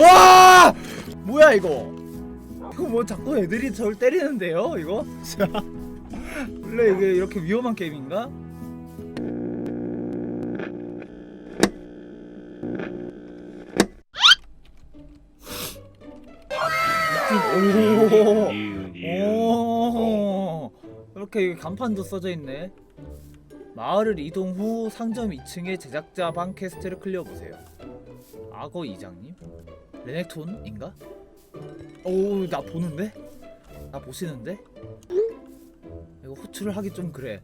와! 뭐야 이거? 이거 뭐 자꾸 애들이 저를 때리는데요? 이거? 자, 원래 이게 이렇게 위험한 게임인가? 이렇게 간판도 써져 있네. 마을을 이동 후 상점 2층의 제작자 방 퀘스트를 클리어 보세요. 악어 이장님? 레넥톤인가? 오, 나 보는데? 나 보시는데? 이거 호출을 하기 좀 그래.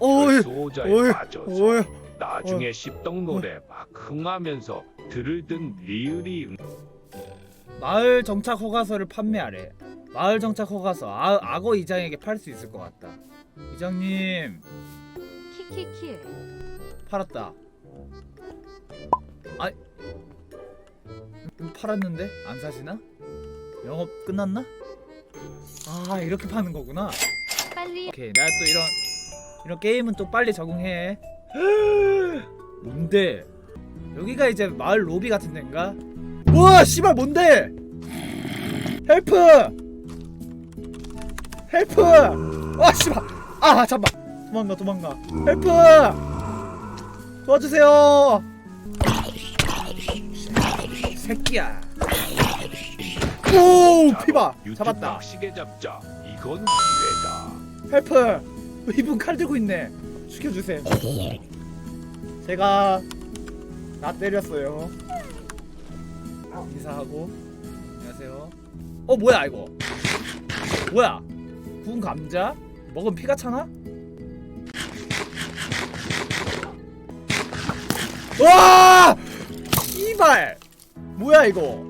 어이, 그 소자에 어이, 빠져서 어이, 나중에 씹덕 노래 막 흥하면서 들을든 리을이 응. 마을 정착 허가서를 판매하래. 마을 정착 허가서 아, 악어 이장에게 팔 수 있을 것 같다. 이장님 키키키 팔았다. 아, 음, 팔았는데 안 사시나? 영업 끝났나? 아 이렇게 파는 거구나. 빨리 오케이 나 또 이런 이런 게임은 또 빨리 적응해. 뭔데? 여기가 이제 마을 로비 같은 데인가? 우와 씨발 뭔데? 헬프! 헬프! 아 씨발! 아 잠만 도망가 도망가 헬프! 도와주세요! 새끼야 오 피봐 잡았다 낚시게 잡자. 이건 기회다. 헬프! 이분 칼 들고 있네. 죽여주세요. 제가 나 때렸어요. 인사하고 안녕하세요. 어 뭐야 이거? 뭐야? 구운 감자? 먹으면 피가 차나? 와! 이발! 뭐야 이거?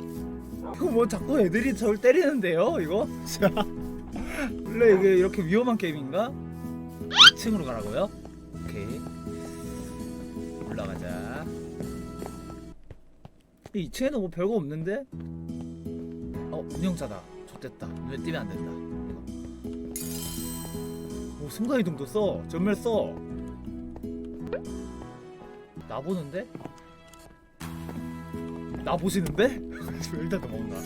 이거 뭐 자꾸 애들이 저를 때리는데요? 이거? 자. 원래 이게 이렇게 위험한 게임인가? 2층으로 가라고요? 오케이 올라가자 2층에는 뭐 별거 없는데? 어 운영자다 좋됐다 눈에 띄면 안 된다 이거. 오 순간이동도 써 전멸 써 나보는데? 나 보시는데? 일단 넘어온다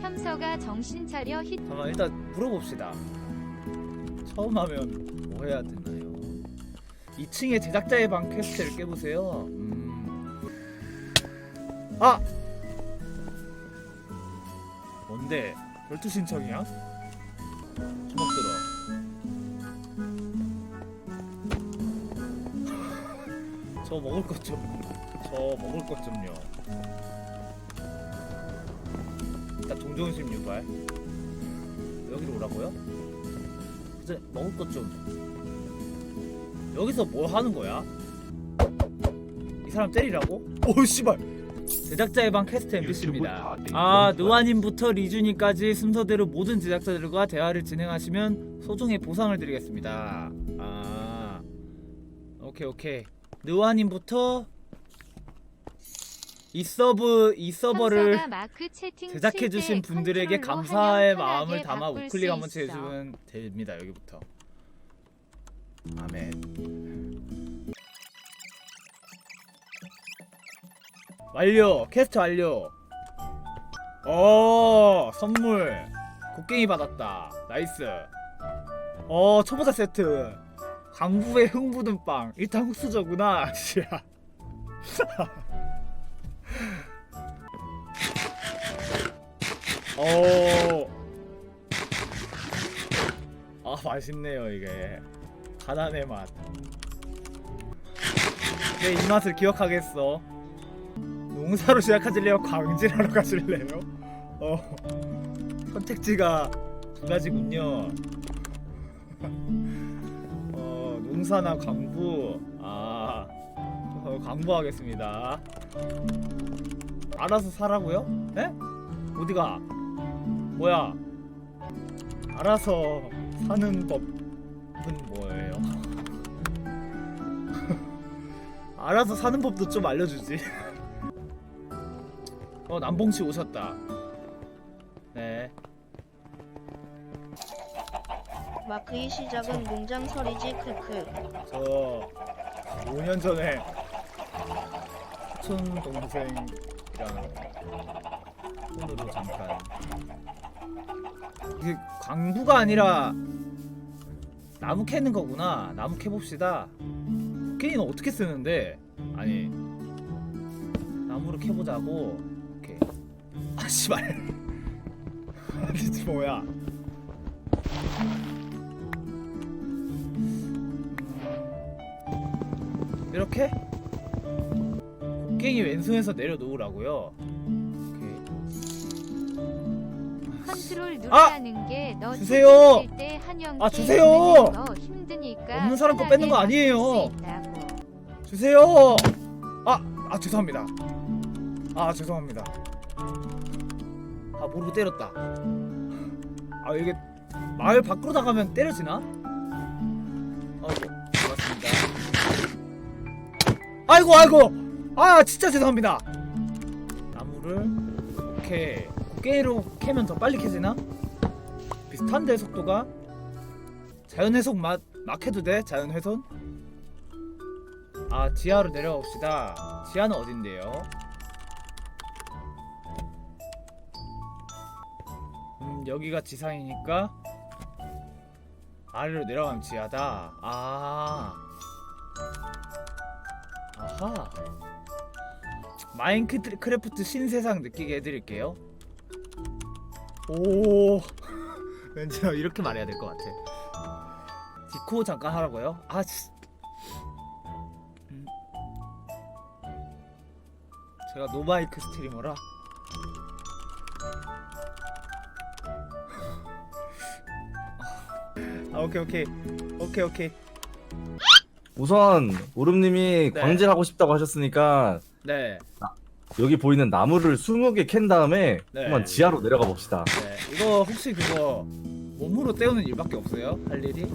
현서가 정신 차려 히 잠깐 일단 물어봅시다. 처음 하면 뭐 해야 되나요? 2층에 제작자의 방 퀘스트를 깨보세요. 음. 아! 뭔데? 별투 신청이야? 주먹 들어. 저 먹을 것 좀. 저 먹을 것 좀요. 일단 동정심 유발. 여기로 오라고요? 이제 먹을 것 좀. 여기서 뭐 하는 거야? 이 사람 때리라고? 오 씨발. 제작자의 방 퀘스트 MBC입니다. 아된 느와님부터 리준이까지 순서대로 모든 제작자들과 대화를 진행하시면 소정의 보상을 드리겠습니다. 아 오케이 오케이. 느와님부터 이 서브 이 서버를 제작해 주신 칠때 분들에게 감사의 마음을 담아 우클릭 수 한번. 해주면 됩니다 여기부터. 아멘. 완료 퀘스트 완료. 어 선물. 곡괭이 받았다. 나이스. 어 초보자 세트. 강부의 흥부든 빵. 일단 흑수저구나 씨야 오. 아 맛있네요 이게 가난의 맛. 내 이 맛을 기억하겠어. 농사로 시작하실래요? 광질하러 가실래요? 어 선택지가 두 가지군요. 어 농사나 광부 아 어, 광부하겠습니다. 알아서 사라고요? 에? 어디가? 뭐야? 알아서 사는 법은 뭐예요? 알아서 사는 법도 좀 알려주지. 어 남봉씨 오셨다. 네. 마크의 시작은 농장설이지 크크 저 5년 전에 사촌 동생이랑 폰으로 잠깐 이게 광부가 아니라 나무 캐는 거구나. 나무 캐봅시다. 코케인은 어떻게 쓰는데? 아니 나무를 캐보자고. 오케이 아 씨발. 지 뭐야? 이렇게? 곡괭이 왼손에서 내려놓으라고요. 컨트롤 아! 누르라는 게너 주세요! 아, 주세요! 없는 사람 거 뺏는 거 아니에요. 주세요. 아, 아 죄송합니다. 아 죄송합니다. 아 모르고 때렸다. 아 이게 마을 밖으로 나가면 때려지나? 아이고 고맙습니다. 아이고 아이고 아 진짜 죄송합니다. 나무를 이렇게 곡괭이로 캐면 더 빨리 캐지나? 비슷한데 속도가? 자연 해석 막, 막 해도 돼? 자연 훼손? 아 지하로 내려봅시다 지하는 어딘데요? 음 여기가 지상이니까 아래로 내려가면 지하다 아 아하 마인크래프트 신세상 느끼게 해드릴게요 오. 왠지 이렇게 말해야 될 것 같아. 디코 잠깐 하라고요? 아 진- 제가 노마이크 스트리머라? 아 오케이 오케이. 오케이 오케이. 우선 오름님이 네. 광질하고 싶다고 하셨으니까 네, 여기 보이는 나무를 20개 캔 다음에 네. 한번 지하로 내려가 봅시다. 네 이거 혹시 그거 몸으로 때우는 일밖에 없어요? 할 일이?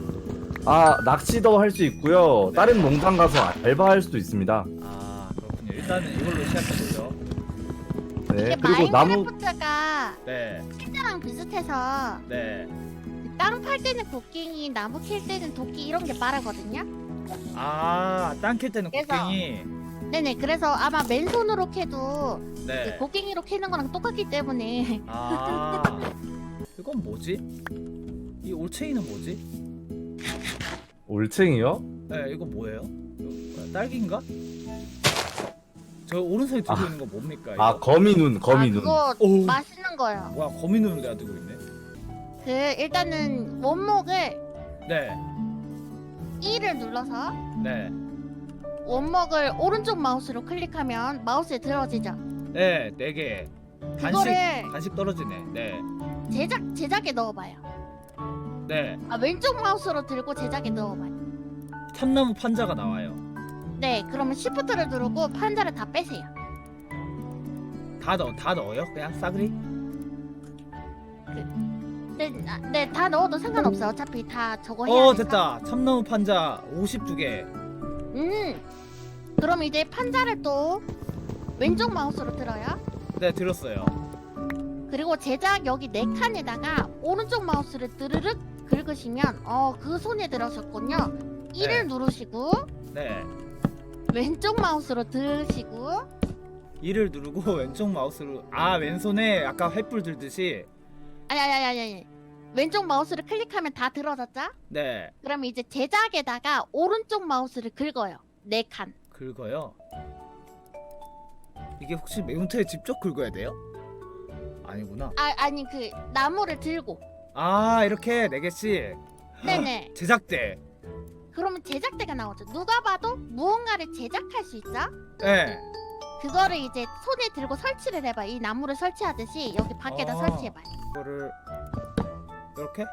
아 낚시도 할 수 있고요. 네. 다른 농장 가서 알바할 수도 있습니다. 아 그렇군요 일단은 이걸로 시작해보죠 네 이게 그리고 나무 마인크래프트가 네 실제랑 비슷해서 네. 그땅팔 때는 곡괭이, 나무 캘 때는 도끼 이런 게 빠르거든요. 아, 땅 캘 때는 그래서- 곡괭이. 네네. 그래서 아마 맨손으로 캐도 네. 그 곡괭이로 캐는 거랑 똑같기 때문에 아, 이건 뭐지? 이 올챙이는 뭐지? 올챙이요? 네, 이거 뭐예요? 이거 뭐야, 딸기인가? 저 오른손에 들고 아. 있는 거 뭡니까? 이거? 아 거미눈 아, 거미눈. 그거 오. 맛있는 거예요. 뭐야, 거미눈을 내가 들고 있네. 그 일단은 원목을 네, 2를 눌러서 네, 원목을 오른쪽 마우스로 클릭하면 마우스에 들어지죠. 네, 네 개. 간식, 그거를 간식 떨어지네. 네, 제작 제작에 넣어봐요. 네. 아 왼쪽 마우스로 들고 제작에 넣어봐요. 참나무 판자가 나와요. 네, 그러면 시프트를 누르고 판자를 다 빼세요. 다 넣어, 다 넣어요? 그냥 싸그리? 네, 아, 네, 다 넣어도 상관없어요. 어차피 다 저거 해야 어. 됐다. 참나무 판자 52개. 음. 그럼 이제 판자를 또 왼쪽 마우스로 들어요. 네, 들었어요. 그리고 제작 여기 네 칸에다가 오른쪽 마우스를 드르륵 긁으시면 어 그 손에 들어셨군요. 1을 네. 누르시고 네. 왼쪽 마우스로 들으시고 이를 누르고 왼쪽 마우스로 아 왼손에 아까 횃불 들듯이 아니 왼쪽 마우스를 클릭하면 다 들어졌죠? 네 그럼 이제 제작에다가 오른쪽 마우스를 긁어요. 네 칸. 긁어요. 이게 혹시 매운탕에 직접 긁어야 돼요? 아니구나. 아 아니 그 나무를 들고. 아 이렇게 네 개씩 네네. 제작대. 그러면 제작대가 나오죠. 누가 봐도 무언가를 제작할 수 있죠? 네. 그거를 이제 손에 들고 설치를 해봐. 이 나무를 설치하듯이 여기 밖에다 아. 설치해봐요. 이거를 이렇게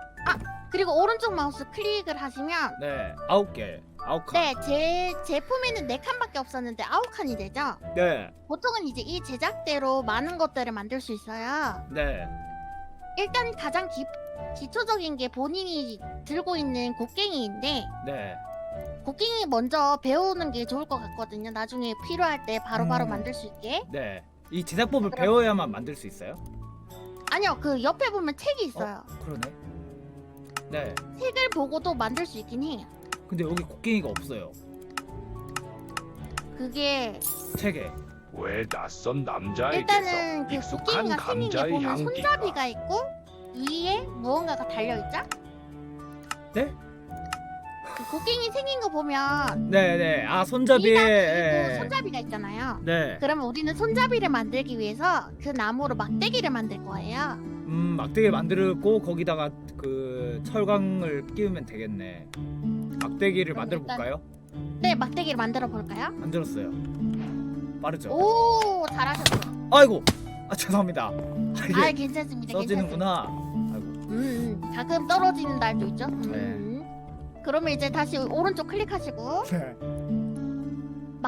그리고 오른쪽 마우스 클릭을 하시면 네 아홉 개 아홉 칸. 네, 제 제품에는 네 칸밖에 없었는데 아홉 칸이 되죠. 네. 보통은 이제 이 제작대로 많은 것들을 만들 수 있어요. 네. 일단 가장 기, 기초적인 게 본인이 들고 있는 곡괭이인데 네. 곡괭이 먼저 배우는 게 좋을 것 같거든요. 나중에 필요할 때 바로바로 음. 만들 수 있게. 네. 이 제작법을 배워야만 만들 수 있어요? 아니요, 그 옆에 보면 책이 있어요. 그러네. 네. 책을 보고도 만들 수 있긴 해요. 근데 여기 곡괭이가 없어요. 그게 책에. 왜 낯선 남자에게서 일단은 그 익숙한 곡괭이가 생긴 게 감자의 보면 향기가 손잡이가 있고 위에 무언가가 달려 있죠? 네? 그 곡괭이 생긴 거 보면 네네. 아 손잡이에. 그리고 예. 손잡이가 있잖아요. 네. 그러면 우리는 손잡이를 만들기 위해서 그 나무로 막대기를 만들 거예요. 음 막대기 만들고 거기다가 그 철광을 끼우면 되겠네. 막대기를 그럼 만들어 일단- 볼까요? 네, 막대기를 만들어 볼까요? 만들었어요. 빠르죠. 오, 잘하셨어. 아이고. 아 죄송합니다. 아, 이게 아, 괜찮습니다. 써지는구나. 아이고. 괜찮습니다. 음, 음, 가끔 떨어지는 날도 있죠. 음. 네. 그러면 이제 다시 오른쪽 클릭하시고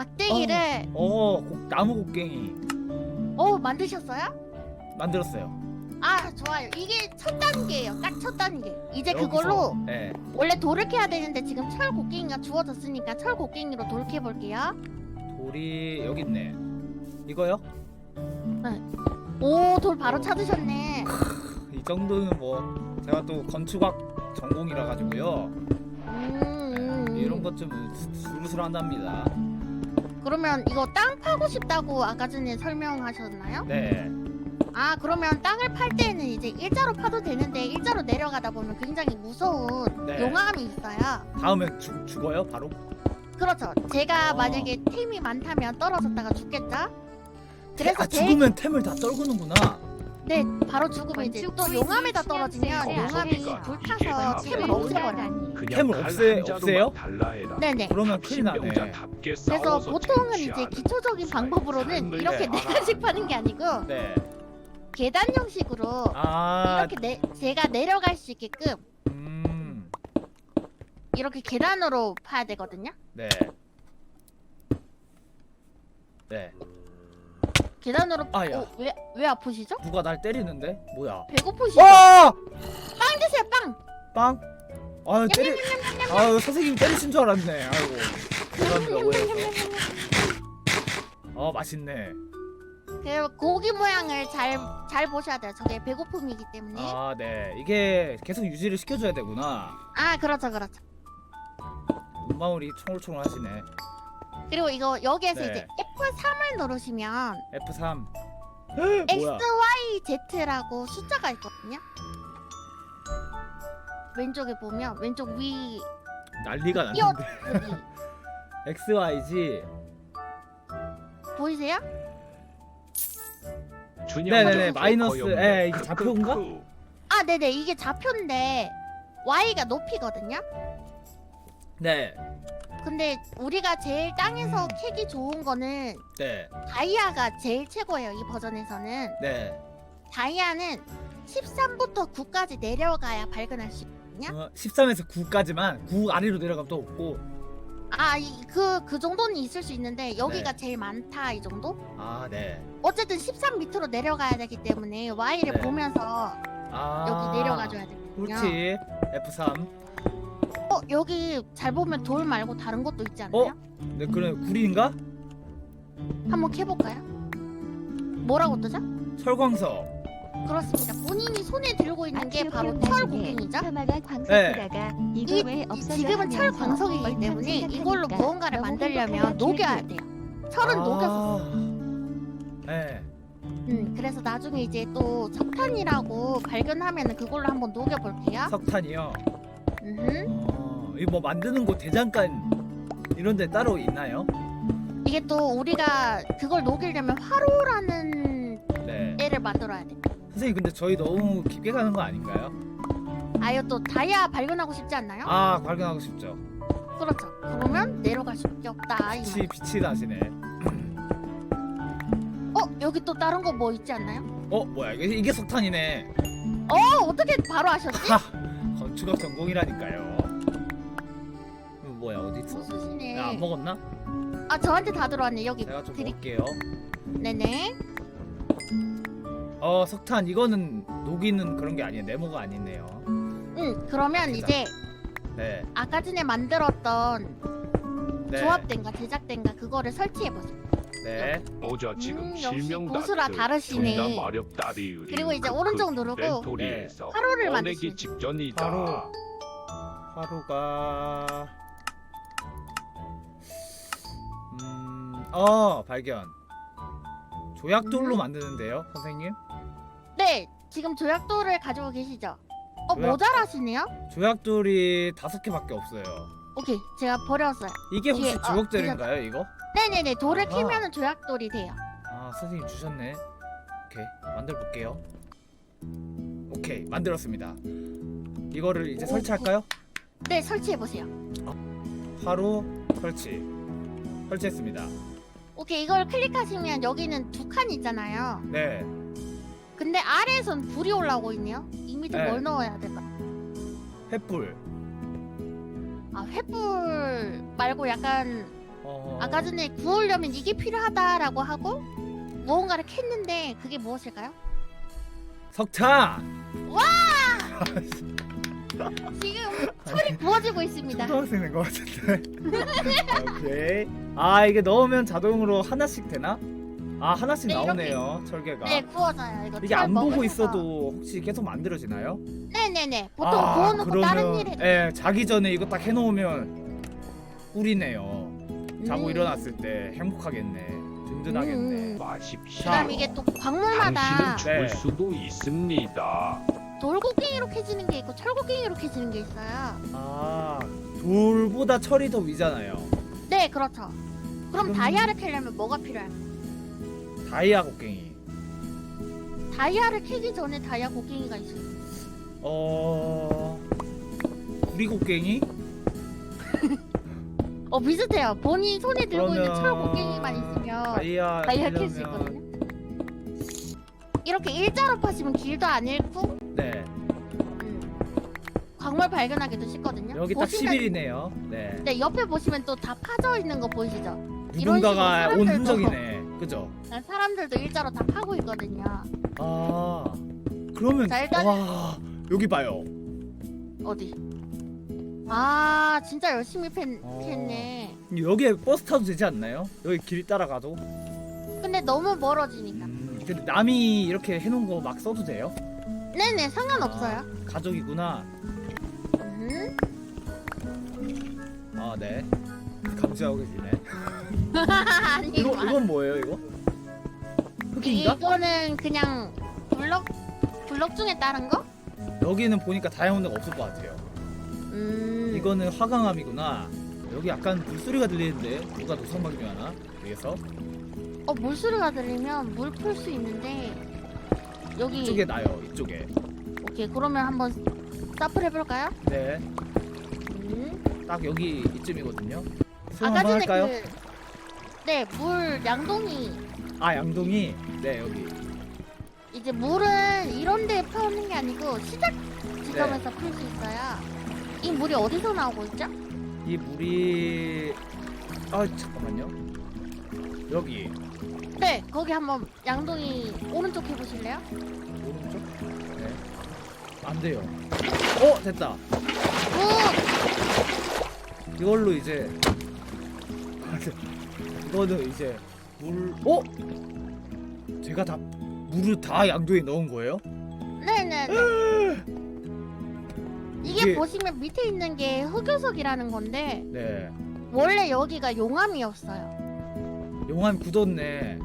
막대기를 어 곡- 나무 곡괭이 어, 만드셨어요? 만들었어요. 아, 좋아요. 이게 첫 단계예요. 딱 첫 단계. 이제 여기서, 그걸로 네. 원래 돌을 캐야 되는데 지금 철 곡괭이가 주워졌으니까 철 곡괭이로 돌 캐볼게요. 돌이 여기 있네. 이거요? 오, 돌 바로 찾으셨네. 이 정도는 뭐 제가 또 건축학 전공이라 가지고요. 음, 음, 음. 이런 것좀 술술한답니다. 그러면 이거 땅 파고 싶다고 아까 전에 설명하셨나요? 네. 아 그러면 땅을 팔 때는 이제 일자로 파도 되는데 일자로 내려가다 보면 굉장히 무서운 네. 용암이 있어요. 다음에 죽 죽어요 바로? 그렇죠. 제가 어. 만약에 템이 많다면 떨어졌다가 죽겠죠. 그래서 아 제일 죽으면 템을 다 떨구는구나. 네 바로 죽으면 이제 또 용암에다 떨어지면 용암이. 불타서 템을. 없애버려요. 그냥 캠을 칼 없애- 없애요? 달라 해라. 네네. 그러면 큰일 나네. 그래서 보통은 이제 기초적인 삶- 방법으로는 이렇게 네. 가지 파는 게 아니고 네. 계단 형식으로 아. 이렇게 내, 제가 내려갈 수 있게끔 음. 이렇게 계단으로 파야 되거든요. 네. 네. 계단으로 아야. 어, 왜, 왜 아프시죠? 누가 날 때리는데? 뭐야? 배고프시죠? 와! 빵 드세요 빵! 빵? 아 때리. 아 선생님 때리신 줄 알았네. 아이고. 죄송합니다 오해해서. 어 맛있네. 그 고기 모양을 잘, 잘 보셔야 돼요. 저게 배고픔이기 때문에. 아, 아 네. 이게 계속 유지를 시켜줘야 되구나. 그렇죠 그렇죠. 눈망울이 총알총알하시네. 그리고 이거 여기에서 네. 이제 F3을 누르시면 F3. X, 뭐야? Y, Z라고 숫자가 있거든요. 왼쪽에 보면 왼쪽 위 난리가 띄어 났는데. 여기 X, Y, Z. 보이세요? 준영 네네네, 정도 마이너스, 거였네. 에, 이게. 좌표인가? 아 네네 이게 좌표인데 Y가 높이거든요. 네. 근데 우리가 제일 땅에서 음. 캐기 좋은 거는 네. 다이아가 제일 최고예요 이 버전에서는 네. 다이아는 13부터 9까지 내려가야 발견할 수 어, 13에서 9까지만 9 아래로 내려가면 또 없고. 아그그 그 정도는 있을 수 있는데 여기가 네. 제일 많다 이 정도 아 네. 어쨌든 13 밑으로 내려가야 되기 때문에 Y를 네. 보면서 아 여기 내려가줘야 되거든요 꿀팁. F3. 어 여기 잘 보면 돌 말고 다른 것도 있지 않나요? 어? 네 그래 구리인가? 한번 캐볼까요? 뭐라고 뜨죠? 철광석. 그렇습니다 본인이 손에 들고 있는 게 바로 아키오피오 철 나중에 곡괭이죠 혐아가 광석에다가 이거 이- 왜 없어져 지금은 철 광석이기 때문에 이걸로 무언가를 만들려면 녹여야. 돼요. 철은 녹여서. 네. 음, 그래서 나중에 이제 또 석탄이라고 발견하면 그걸로 한번 녹여볼게요. 석탄이요. 음흠. 어, 이거 뭐 만드는 곳 대장간 이런 데 따로 있나요? 이게 또 우리가 그걸 녹이려면 화로라는 네. 애를 만들어야 돼. 선생님 근데 저희 너무 깊게 가는 거 아닌가요? 아유 또 다이아 발견하고 싶지 않나요? 아 발견하고 싶죠. 그렇죠. 그러면 내려갈 수밖에 없다. 이 빛이 빛이 나시네. 말. 어 여기 또 다른 거 뭐 있지 않나요? 어 뭐야 이게, 이게 석탄이네. 어 어떻게 바로 아셨지? 하 건축학 전공이라니까요. 이거 뭐야 어디 있어? 무수시네. 야, 안 먹었나? 아 저한테 다 들어왔네 여기 내가 좀 드리. 먹을게요. 네네. 어 석탄 이거는 녹이는 그런 게 아니에요. 네모가 아니네요. 응 그러면 대박. 이제 네. 아까 전에 만들었던 네. 조합된가 제작된가 그거를 설치해 보세요. 네. 오저 지금 음, 역시 실명 고수라 다르시네. 존나 마렵다리 그리고 이제 오른쪽 누르고 렌토리에서 화로를 만드시면 돼요. 직전이다. 화로. 화로가 음, 어 발견. 조약돌로 만드는데요, 선생님. 네, 지금 조약돌을 가지고 계시죠? 어, 조약- 모자라시네요? 조약돌이 다섯 개밖에 없어요. 오케이, 제가 버렸어요. 이게 혹시 어, 주걱절인가요, 이거? 네네네, 돌을 아하. 캐면은 조약돌이 돼요. 아, 선생님 주셨네. 오케이, 만들어 볼게요. 오케이, 만들었습니다. 이거를 이제 오, 설치할까요? 네, 설치해 보세요. 바로 설치. 설치했습니다. 오케이, 이걸 클릭하시면 여기는 두 칸 있잖아요. 네, 근데 아래에선 불이 올라오고 있네요. 이 밑에 네. 뭘 넣어야 될까? 횃불. 아, 횃불 말고 약간 어... 아까 전에 구우려면 이게 필요하다라고 하고 무언가를 캤는데 그게 무엇일까요? 석탄. 지금 철이 부어지고 있습니다. 초등학생 된것 같은데. 오케이. 아 이게 넣으면 자동으로 하나씩 되나? 아 하나씩 네, 나오네요 철개가. 네, 구워져요. 이거 이게 철 안 보고 먹으셔서. 있어도 혹시 계속 만들어지나요? 네네네. 보통 아, 구워놓고 다른 일에. 예, 자기 전에 이거 딱 해놓으면 꿀이네요. 자고 음. 일어났을 때 행복하겠네. 든든하겠네. 음. 마십시오. 그다음 이게 또 광물마다 당신은 죽을 네. 수도 있습니다. 돌고갱이로 캐지는 게 있고 철고갱이로 캐지는 게 있어요. 아 돌보다 철이 더 위잖아요. 네, 그렇죠. 그럼 그럼- 다이아를 캐려면 뭐가 필요해요? 다이아 곡괭이. 다이아를 캐기 전에 다이아 고갱이가 있어요. 어 구리 곡괭이? 어 비슷해요. 본인 손에 들고 있는 철 그러면 고갱이만 있으면 다이아 다이아 캘수 캐려면- 있거든요. 이렇게 일자로 파시면 길도 안 잃고 네 음, 광물 발견하기도 쉽거든요. 여기 딱 보시면- 10일이네요. 네. 네 옆에 보시면 또 다 파져 있는 거 보이시죠? 이런 누군가가 식으로 온 사람들도- 흔적이네. 그죠? 사람들도 일자로 다 파고 있거든요. 아 그러면 자, 일단- 와 여기 봐요. 어디? 아 진짜 열심히 팬, 어. 했네. 여기에 버스 타도 되지 않나요? 여기 길 따라가도. 근데 너무 멀어지니까. 음, 근데 남이 이렇게 해놓은 거 막 써도 돼요? 네네 상관없어요. 아, 가족이구나. 음. 아 네. 감시하고 계시네. 아니 이거 마- 이건 뭐예요 이거? 흑인가? 이거는 그냥 블럭 블럭 중에 다른 거? 여기는 보니까 다이아몬드가 없을 것 같아요. 음. 이거는 화강암이구나. 여기 약간 물소리가 들리는데 누가 노상방 중하나 여기서 어 물소리가 들리면 물 풀 수 있는데 여기 이쪽에 나요 이쪽에. 오케이 그러면 한번 사플 해볼까요? 네. 음. 딱 여기 이쯤이거든요. 수영 아까 한번 전에 할까요? 그 네물 양동이 아 양동이 네 여기. 이제 물은 이런데 펴는 게 아니고 시작 네. 지점에서 풀 수 있어요. 이 물이 어디서 나오고 있죠? 이 물이 아 잠깐만요. 여기 네 거기 한번 양동이 오른쪽 해보실래요? 오른쪽. 네. 안 돼요. 어 됐다. 굿! 이걸로 이제 이거는 이제 물 어? 제가 다 물을 다 양동이에 넣은 거예요? 네네네. 이게, 보시면 밑에 있는 게 흑요석이라는 건데 네. 원래 여기가 용암이었어요. 용암 굳었네.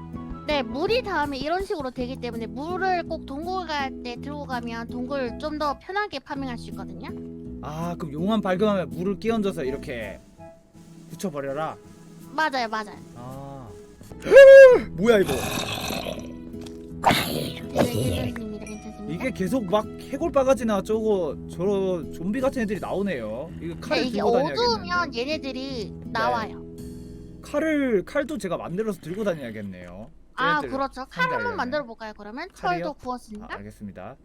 네, 물이 닿으면 이런 식으로 되기 때문에 물을 꼭 동굴 갈 때 들고 가면 동굴 좀 더 편하게 파밍할 수 있거든요. 아 그럼 용암 발견하면 물을 끼얹어서 이렇게 붙여버려라. 맞아요, 맞아요. 아 뭐야 이거? 네, 괜찮습니다, 괜찮습니다. 이게 계속 막 해골 바가지나 저거 저 좀비 같은 애들이 나오네요. 이거 칼 네, 이게 들고 다녀야겠는데. 어두우면 얘네들이 나와요. 칼을 칼도 제가 만들어서 들고 다녀야겠네요. 아, 그렇죠. 칼 한번. 만들어 볼까요? 그러면 칼이요? 철도 아, 구웠습니다. 알겠습니다.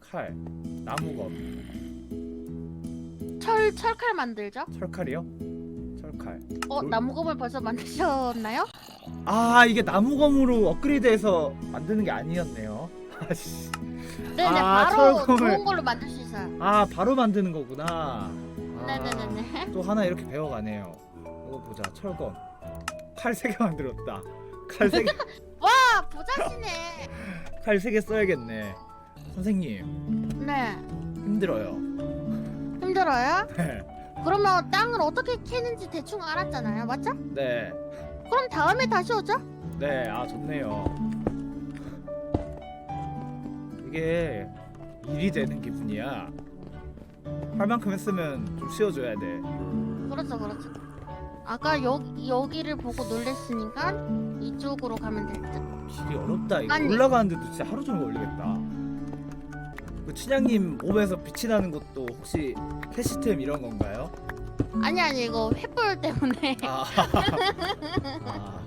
칼, 나무검, 철 철칼 만들죠? 철칼이요? 철칼. 어, 돌- 나무검을 벌써 만드셨나요? 아 이게 나무검으로 업그레이드해서 만드는 게 아니었네요. 아씨. 네네, 아, 바로 철검을- 좋은 걸로 만들 수 있어요. 아 바로 만드는 거구나. 아, 네네네네. 또 하나 이렇게 배워가네요. 이거 보자 철검. 칼세 개 만들었다. 칼 세 개, 아, 부자시네. 칼 세 개 써야겠네. 선생님 네, 힘들어요. 힘들어요? 네. 그러면 땅을 어떻게 캐는지 대충 알았잖아요, 맞죠? 네. 그럼 다음에 다시 오죠? 네, 아 좋네요. 이게 일이 되는 기분이야. 할 만큼 했으면 좀 쉬어줘야 돼. 그렇죠 그렇죠 아까 여기, 여기를 보고 놀랬으니까 이쪽으로 가면 될 듯 길이 어렵다. 이거 아니. 올라가는데도 진짜 하루 종일 걸리겠다. 그 춘향님 몸에서 빛이 나는 것도 혹시 캐시템 이런 건가요? 아니 아니 이거 횃불 때문에 아, 아